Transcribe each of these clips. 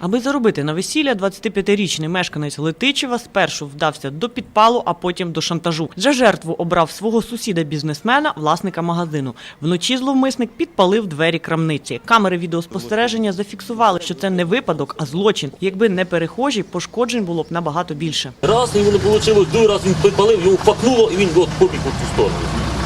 Аби заробити на весілля, 25-річний мешканець Летичева спершу вдався до підпалу, а потім до шантажу. За жертву обрав свого сусіда-бізнесмена, власника магазину. Вночі зловмисник підпалив двері крамниці. Камери відеоспостереження зафіксували, що це не випадок, а злочин. Якби не перехожі, пошкоджень було б набагато більше. Раз йому не вийшло, другий раз він підпалив, його пакнуло і він от побіг у ту сторону.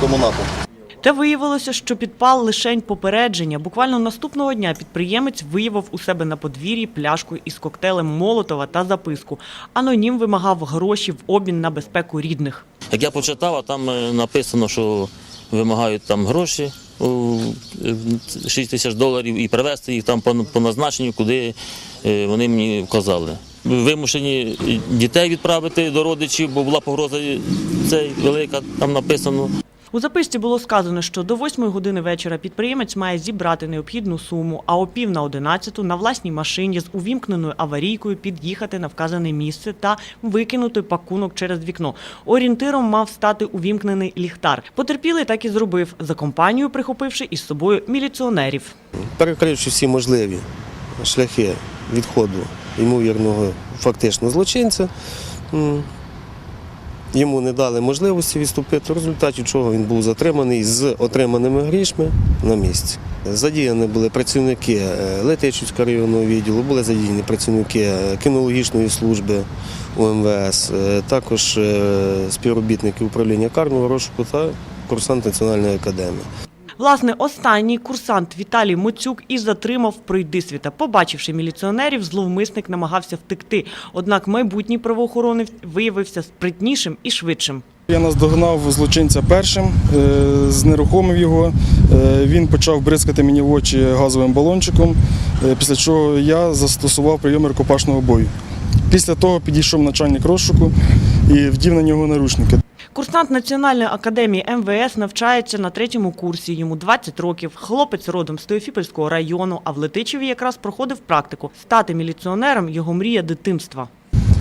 комунату. Та виявилося, що підпал лишень попередження. Буквально наступного дня підприємець виявив у себе на подвір'ї пляшку із коктейлем Молотова та записку. Анонім вимагав гроші в обмін на безпеку рідних. Як я почитав, там е, написано, що вимагають там гроші у, е, 6 тисяч доларів і привезти їх там по, по назначенню, куди е, вони мені вказали. Вимушені дітей відправити до родичів, бо була погроза цей велика, там написано. У записці було сказано, що до 8 години вечора підприємець має зібрати необхідну суму, а о пів на 11 на власній машині з увімкненою аварійкою під'їхати на вказане місце та викинути пакунок через вікно. Орієнтиром мав стати увімкнений ліхтар. Потерпілий так і зробив за компанію, прихопивши із собою міліціонерів. Перекривши всі можливі шляхи відходу ймовірного фактично злочинця, йому не дали можливості відступити, в результаті чого він був затриманий з отриманими грішми на місці. Задіяні були працівники е, Летичівського районного відділу, були задіяні працівники е, кінологічної служби УМВС, е, також співробітники управління карного розшуку та курсант Національної академії. Власне, останній курсант Віталій Моцюк і затримав пройдисвіта. Побачивши міліціонерів, зловмисник намагався втекти. Однак майбутній правоохоронець виявився спритнішим і швидшим. Я наздогнав злочинця першим, е, знерухомив його. Е, Він почав бризкати мені в очі газовим балончиком, е, після чого я застосував прийоми рукопашного бою. Після того підійшов начальник розшуку і вдів на нього наручники. Курсант Національної академії МВС навчається на третьому курсі. Йому 20 років. Хлопець родом з Теофіпольського району, а в Летичеві якраз проходив практику. Стати міліціонером його мрія дитинства.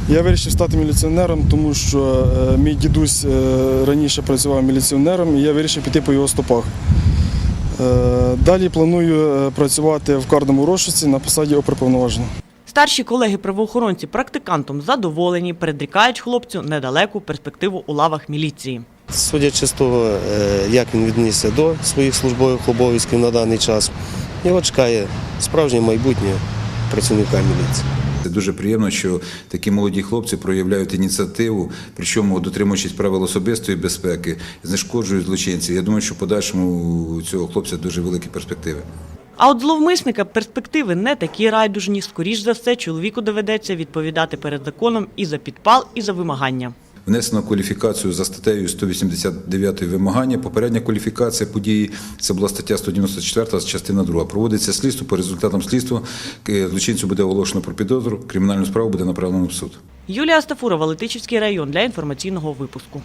Я вирішив стати міліціонером, тому що е, мій дідусь е, раніше працював міліціонером, і я вирішив піти по його стопах. Е, Далі планую працювати в карному розшуці на посаді оприповноваженого. Старші колеги-правоохоронці практикантом задоволені, передрікають хлопцю недалеку перспективу у лавах міліції. Судячи з того, е, як він віднісся до своїх службових обов'язків на даний час, його чекає справжнє майбутнє працівника міліції. Це дуже приємно, що такі молоді хлопці проявляють ініціативу, причому дотримуючись правил особистої безпеки, знешкоджують злочинців. Я думаю, що в подальшому у цього хлопця дуже великі перспективи. А от зловмисника перспективи не такі райдужні. Скоріш за все, чоловіку доведеться відповідати перед законом і за підпал, і за вимагання. Внесено кваліфікацію за статтею 189 вимагання. Попередня кваліфікація події це була стаття 194, частина 2. Проводиться слідство. По результатам слідства е, злочинцю буде оголошено про підозру. Кримінальну справу буде направлено в суд. Юлія Стафурова, Летичівський район для інформаційного випуску.